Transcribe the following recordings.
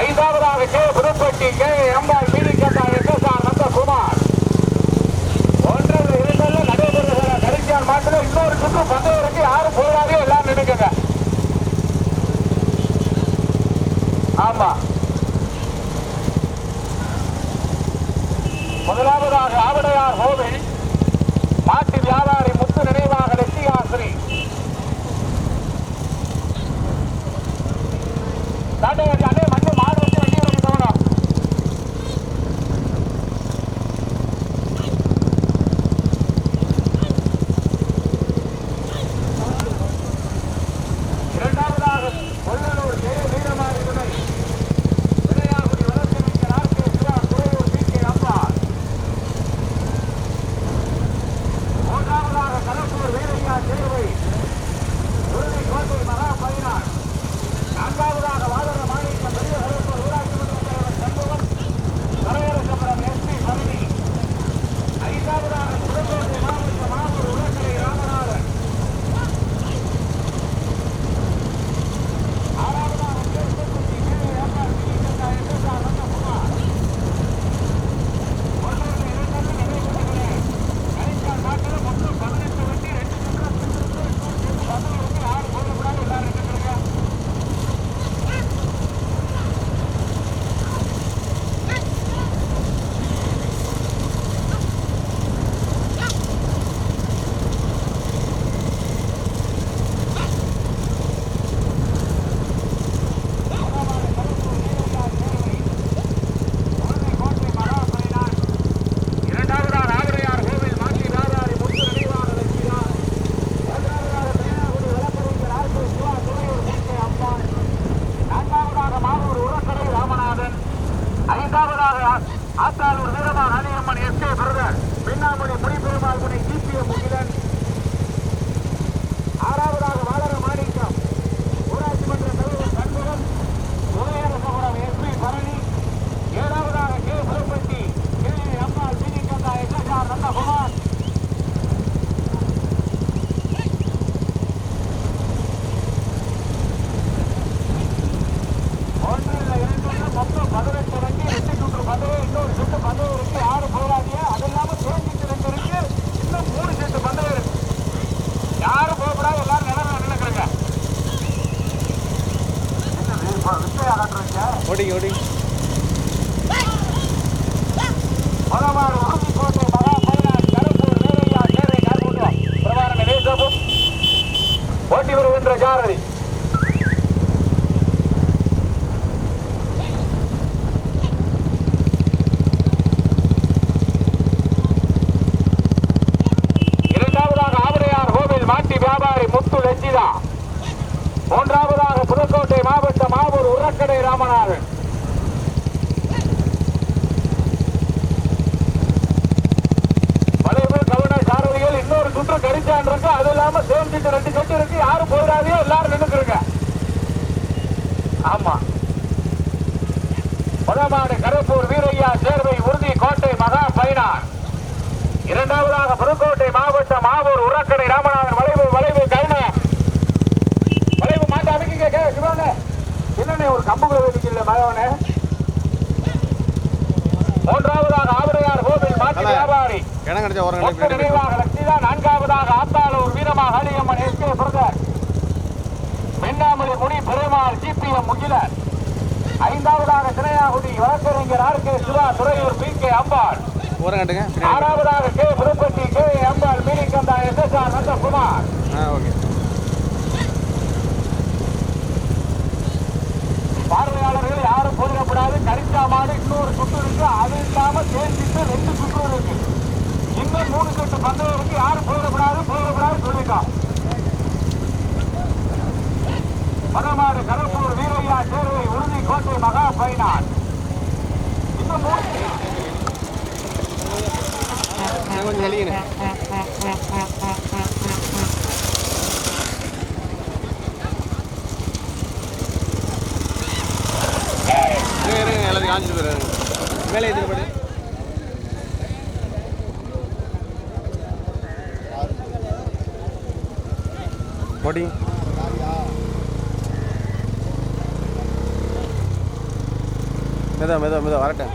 ஐந்தாவதாக K Puduppatti K. MR பீடிக்கட்டா S. R. Nandakumar. ஒன்றில் இரண்டல்ல நடைபெறுகிற கடைசியால் இன்னொரு சுற்று பந்தயம் இருக்கு யாரும் போராடியோ எல்லாரும் நினைக்குங்க ஆமா. முதலாவதாக ஆவடையார் கோவில் மாட்டு வியாபாரி முத்து நினைவாக லட்சியாசிரி Athalur Veeraman Aniyamman S K brother Pinnamani Muniperumal முனை டிபிஎம் முகிலன் ஆறாவதாக வாழற மாணிக்கம் ஊராட்சி மன்ற தலைவர் சண்முகம் உதயரசபுரம் எஸ்பி பழனி ஏழாவதாக K Puduppatti K Ammal Cini Kandha SSR Nandakumar ஒன்று இல்லை இரண்டு இல்லை மொத்தம் பதினெட்டு வண்டி ரெண்டு சுற்று பந்தயம் இன்னொரு சுற்று பந்தயம் இருக்கு ஆறு போகாதீங்க அது இல்லாம தேஞ்சிட்டு ரெண்டு இருக்கு இன்னும் மூணு சுற்று பந்தயம் இருக்கு யாரும் போகக்கூடாது எல்லாரும் நிலவில் நினைக்கிறேங்க என்ன இப்போ வித்தையா காட்டுறீங்க ஓடிங்க ஓடிங்க மலபாடு உறுதிக்கோட்டை மகா பதினாறு கருப்பூர் வேலையா சேரை கார்கூட்டம் ஓடிங்க ஓடிங்க. ஓட்டி வருகின்ற ஜாரதி இரண்டாவதாக ஆவரையார் கோவில் மாட்டி வியாபாரி முத்து லட்சிதா மூன்றாவதாக புதுக்கோட்டை மாவட்ட மாவூர் உரக்கடை ராமநாதன் இன்னொரு சுற்று கடிச்சான் இருக்கு. அது இல்லாம சேர்ந்துட்டு ரெண்டு கட்டு இருக்கு. யாரும் போயிடாதீங்க எல்லாரும் நின்னுக்குறங்க ஆமா. முதமாடு கருப்பூர் வீரையா சேர்வை உறுதி கோட்டை மகா பைனான் இரண்டாவதாக புதுக்கோட்டை மாவட்டம் மாவூர் உரக்கடை ராம வளைவு வளைவு கருண வளைவு மாட்ட அமைக்க கே சிவான கம்புகளை வெடிக்கல மகவனே மூன்றாவதாக ஆவரையார் கோவில் அண்ணா. வியாபாரி. நினைவாக லட்சிதா நான்காவதாக ஆத்தாளூர் வீரமாக Haliyamman S K brother Vennamalai Muni Perumal GPM Mugilan. ஐந்தாவதாக திரையாகுடி வழக்கறிஞர் R K Siva Thuraiyur P K Ambal. ஆறாவதாக K Puduppatti K Ambal Meenikandha S S R Nandakumar. Okay. பார்வையாளர்கள் யாரும் போயிடக்கூடாது கரிச்சா மாடு இன்னொரு சுற்று இருக்கு. அது இல்லாம சேர்ந்துட்டு ரெண்டு சுற்று இருக்கு. இன்னும் மூணு சுற்று பந்தயம் இருக்கு. யாரும் போயிடக்கூடாது போயிடக்கூடாது சொல்லிட்டோம் மதமாடு கருப்பூர் வீரையா சேர்வை உறுதி கோட்டை மகா பைனான் இன்னும் மூணு இன்னும் கொஞ்சம் வெளியினு இருங்க இருங்க போயிடுறாங்க மேலே ஏற்றிட்டு போடு. மெதா மெதா மெதா வரட்டேன்.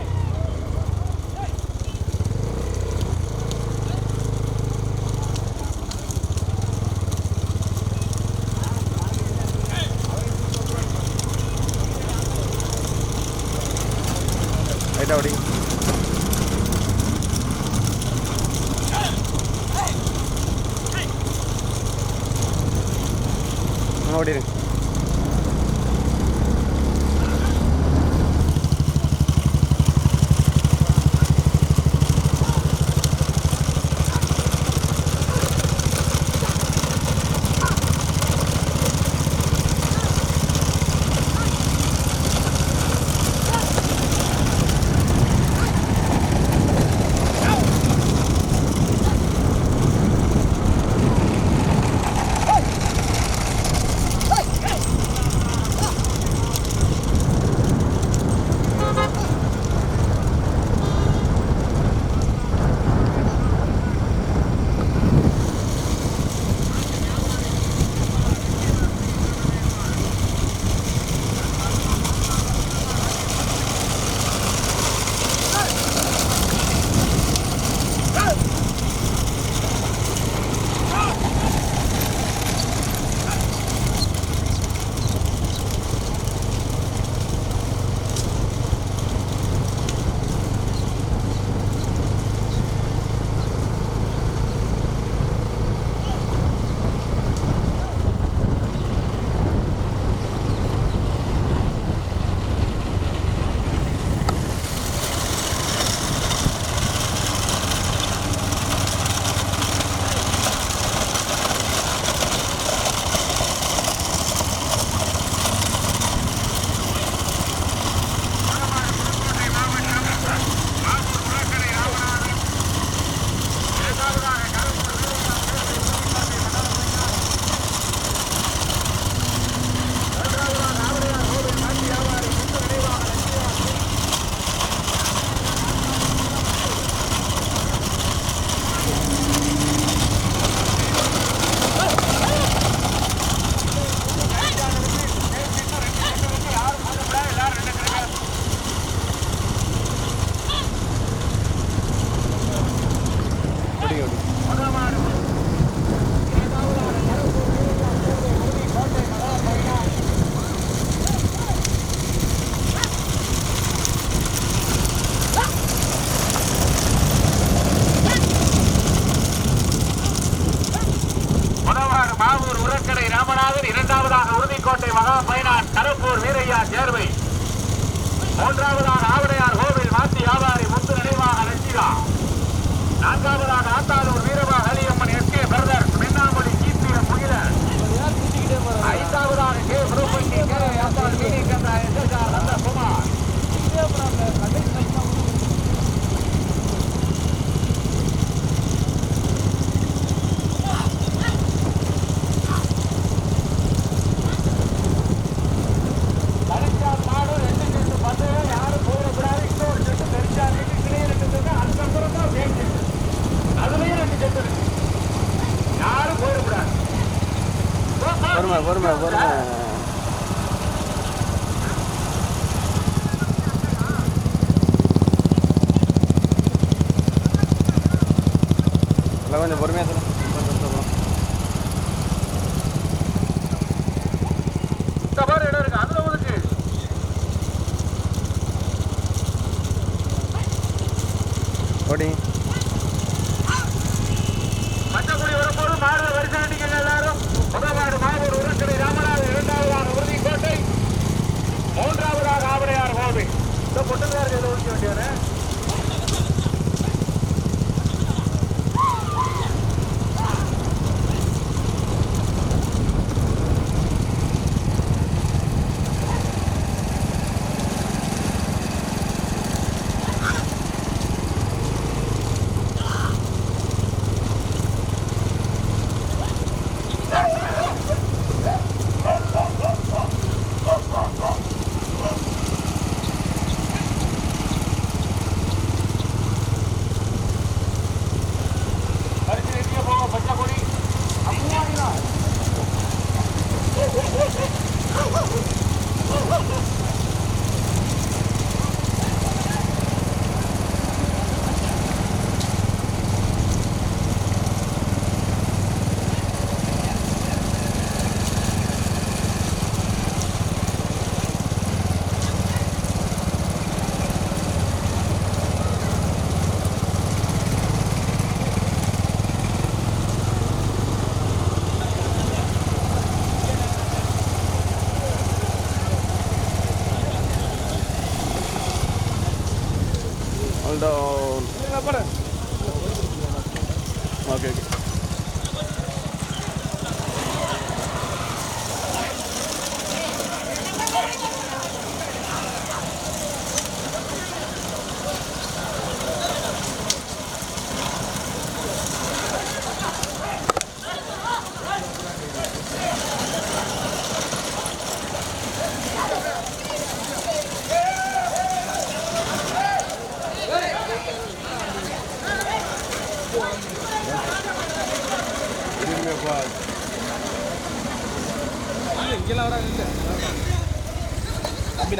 கொஞ்சம் பொறுமையாக சொல்லுங்கள்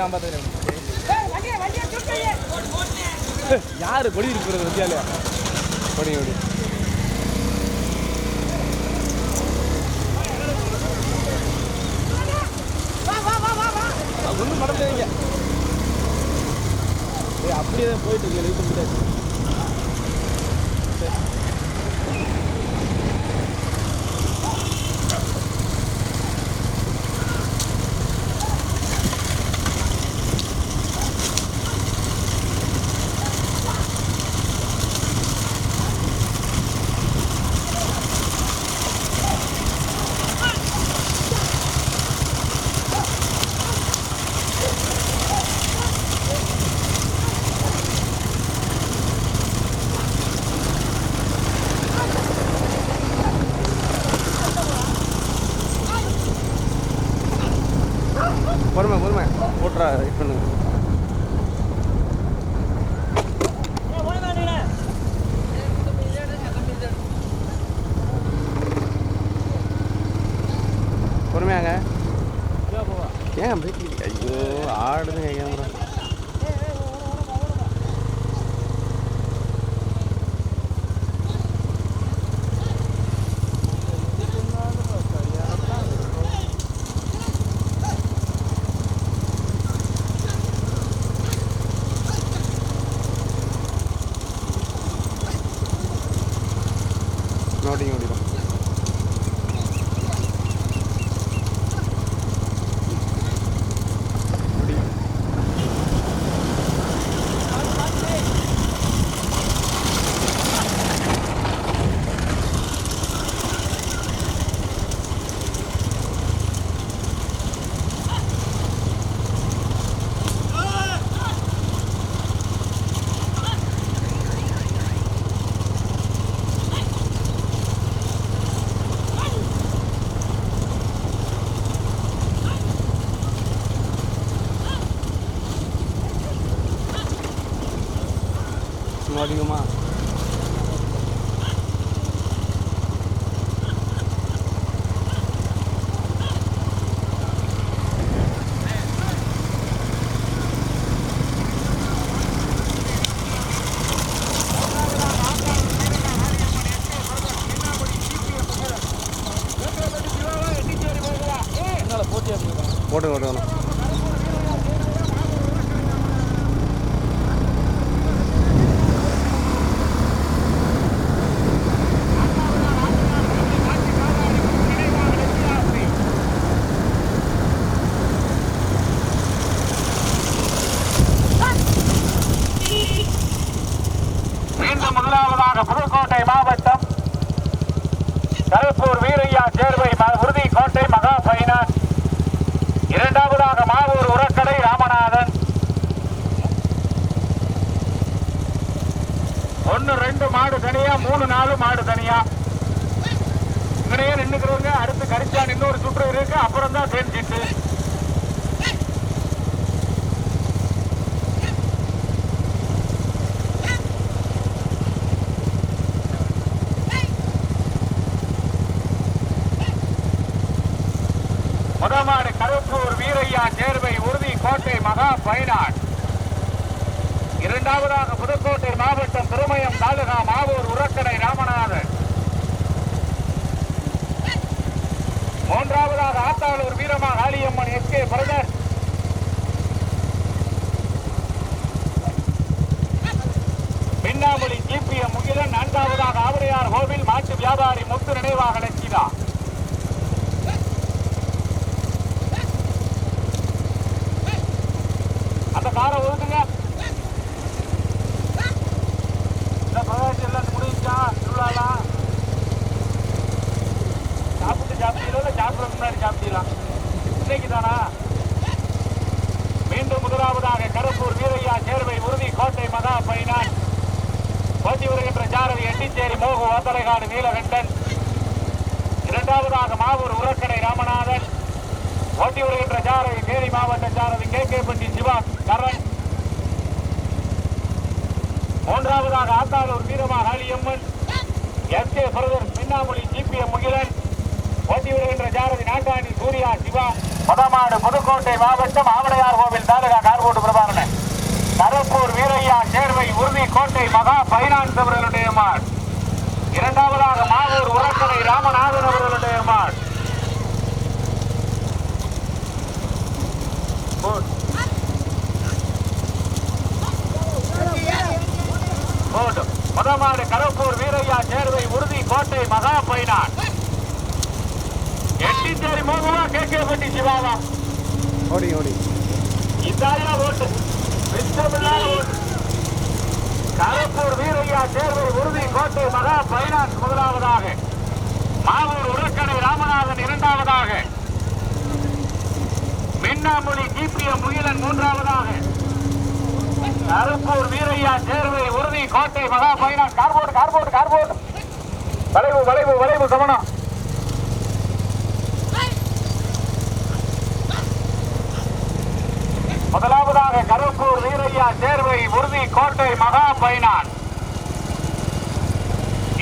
நான் பார்த்துக்கிறேன் யாரு கொடி இருக்கிறது வந்தியாலே? படி படி ஒன்றும் ஏய் அப்படியே தான் போயிட்டு இருக்கு முதலாவதாக புதுக்கோட்டை மாவட்டம் கருப்பூர் வீரையா சேர்வை ம- உறுதி கோட்டை மகா பைனான்ஸ் இரண்டாவதாக மாவூர் உரக்கடை ராமநாதன். ஒன்னு ரெண்டு மாடு தனியா மூணு நாலு மாடு தனியா. இங்கனையே நின்னுக்கிறவங்க அடுத்து கரிச்சான் இன்னொரு சுற்று இருக்கு அப்புறம் தான் சேர்ந்துட்டு முதமாடு இந்தியா தேர்வை உறுதி கோட்டை மகா பைனாட் இரண்டாவதாக புதுக்கோட்டை மாவட்டம் திருமயம் தாலுகா மாவூர் உரக்கடை ராமநாதன். மூன்றாவதாக Athalur Veerama Kaliyamman S K brother. Pinnamozhi GPM Mugilan நான்காவதாக ஆவரையார் கோவில் மாட்டு வியாபாரி முத்து நினைவாக நடத்தினார் சாப்பிடலாம் இன்னைக்கு தானா மீண்டும் முதலாவதாக கருப்பூர் வீரையா சேர்வை உறுதி கோட்டை மகா பைனான். போட்டி வருகின்ற ஜாரதி எட்டிச்சேரி மோகு ஓத்தலைகாடு நீலகண்டன். இரண்டாவதாக மாவூர் உரக்கடை ராமநாதன். ஓட்டி வருகின்ற ஜாரதி தேனி மாவட்ட ஜாரதி கே கே பட்டி சிவா கரண். மூன்றாவதாக Athalur Veerama Haliyamman S K brother Pinnamozhi GPM Mugilan. ஓட்டி வருகின்ற ஜாரதி நாட்டாணி சூர்யா சிவா மதமாடு புதுக்கோட்டை மாவட்டம் ஆவடையார் கோவில் தாலுகா கார்கோடு பிரபாகரன் கருப்பூர் வீரையா சேர்வை உறுதி கோட்டை மகா பைனான்ஸ் அவர்களுடைய மாட் இரண்டாவதாக மாவூர் உரக்கடை ராமநாதன் அவர்களுடைய மாட் Good. Good. மதமாடு வீரையா சேர்வை உறுதி கோட்டை மகா பைனான் எட்டிச்சேரி மோகவா கே கே பட்டி சிவாவா? ஓடி ஓடி. இதாயா ஓட்டு. மிச்சமில்லாத ஓட்டு. கருப்பூர் வீரையா சேர்வை உறுதி கோட்டை மகா பைனான்ஸ் முதலாவதாக. மாவூர் உரக்கடை ராமநாதன் இரண்டாவதாக. மின்னாமொழி ஜிபிஎம் முகிலன் மூன்றாவதாக. கருப்பூர் வீரையா சேர்வை உறுதி கோட்டை மகா பைனான்ஸ் கார்போர்டு கார்போர்டு கார்போர்டு வளைவு வளைவு வளைவு கவனம் முதலாவதாக கருப்பூர் வீரையா சேர்வை உறுதி கோட்டை மகா பைனான்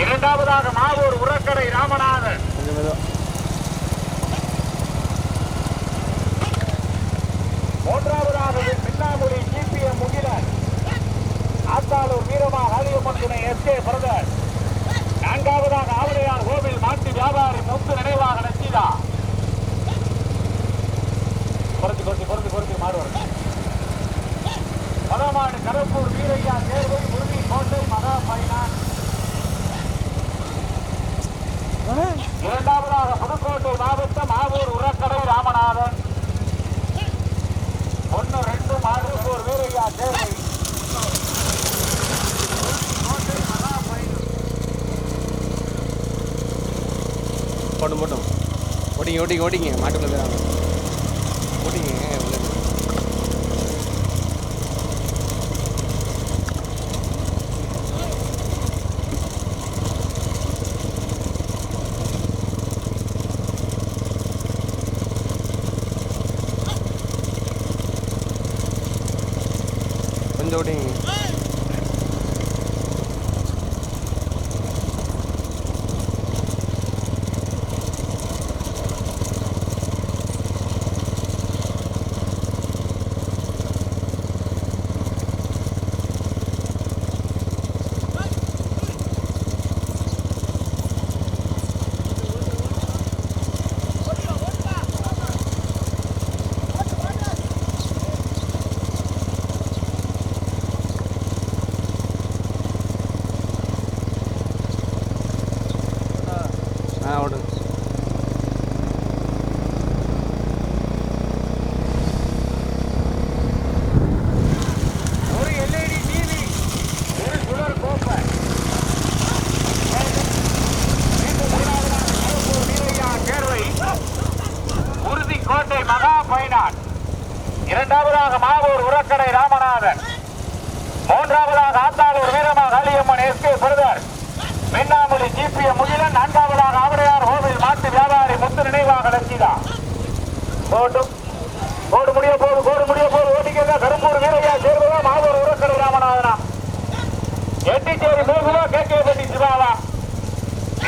இரண்டாவதாக மாவூர் உரக்கடை ராமநாதன். மூன்றாவதாக பின்னாமொழி ஜிபிஎம் முகிலன். ஆத்தாளூர் வீரமா ஹாலியம்மன் துணை எஸ் கே பிரதர். நான்காவதாக ஆவடையார் கோவில் மாட்டு வியாபாரி முத்து நினைவாக நச்சிதா குறைச்சு மாறுவார் மதமாடு கருப்பூர் வீரையா தேர்வை உறுதி கோட்டை மகா பைனான் இரண்டாவதாக புதுக்கோட்டை மாவட்டம் ஆவூர் உரக்கடை ராமநாதன் ஒன்னு ரெண்டு மாடுப்பூர் வீரையா தேர்வை போட்டும் போட்டும் ஓட்டிங்க ஓட்டிங்க ஓட்டிங்க மாட்டுக்குள்ள போயிடாங்க ஓடிங்க கொஞ்சம் ஓட்டிங்க അവിടെ.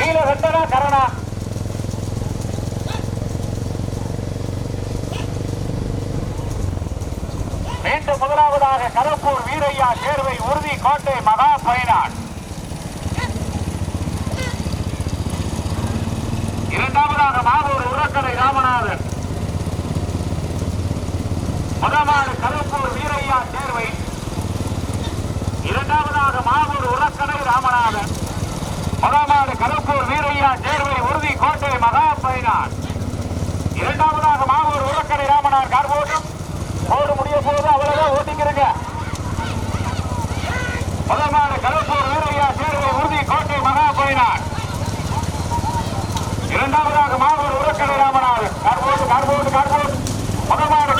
நீலகண்டனா கரணா மீண்டும் முதலாவதாக கருப்பூர் வீரையா சேர்வை உறுதி கோட்டை மகா பயனான். இரண்டாவதாக மாவூர் உரக்கடை ராமநாதன். முதலாவது கருப்பூர் வீரையா சேர்வை. இரண்டாவதாக மாவூர் உரக்கடை ராமநாதன். முதலாவது கருப்பூர் வீரையா தேர்வை உறுதி கோட்டை மகா பயனார். இரண்டாவதாக மாவூர் உரக்கடை ராமனார் கார் ஓட்டம். ஓடு முடிய போது அவ்வளவு ஓட்டிக்கிறங்க முதலாவது கருப்பூர் வீரையா தேர்வை உறுதி கோட்டை மகா பயனார். இரண்டாவதாக மாவூர் உரக்கடை ராமனார். கார் போட்டு கார் போட்டு கார் போட்டு முதலாவது